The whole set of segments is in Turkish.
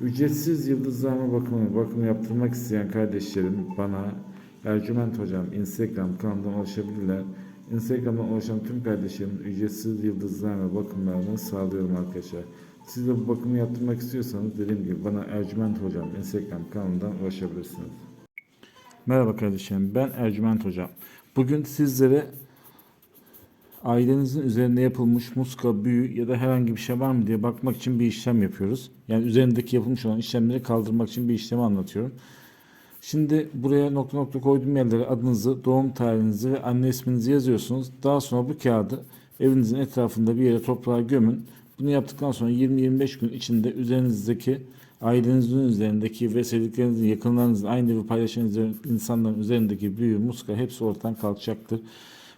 Ücretsiz yıldızlama bakımı, bakım yaptırmak isteyen kardeşlerim bana Ercüment Hocam Instagram kanalından ulaşabilirler. Instagram'dan ulaşan tüm kardeşlerim ücretsiz yıldızlama bakımlarını sağlıyorum arkadaşlar. Siz de bu bakımı yaptırmak istiyorsanız dediğim gibi bana Ercüment Hocam Instagram kanalından ulaşabilirsiniz. Merhaba kardeşlerim ben Ercüment Hocam. Bugün sizlere ailenizin üzerinde yapılmış muska, büyü ya da herhangi bir şey var mı diye bakmak için bir işlem yapıyoruz. Yani üzerindeki yapılmış olan işlemleri kaldırmak için bir işlemi anlatıyorum. Şimdi buraya nokta nokta koyduğum yerlere adınızı, doğum tarihinizi ve anne isminizi yazıyorsunuz. Daha sonra bu kağıdı evinizin etrafında bir yere toprağa gömün. Bunu yaptıktan sonra 20-25 gün içinde üzerinizdeki ailenizin üzerindeki ve sevdiklerinizin, yakınlarınızın, aynı evi paylaşan insanların üzerindeki büyü, muska hepsi ortadan kalkacaktır.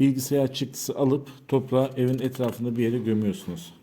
bilgisayar çıktısı alıp toprağa evin etrafında bir yere gömüyorsunuz.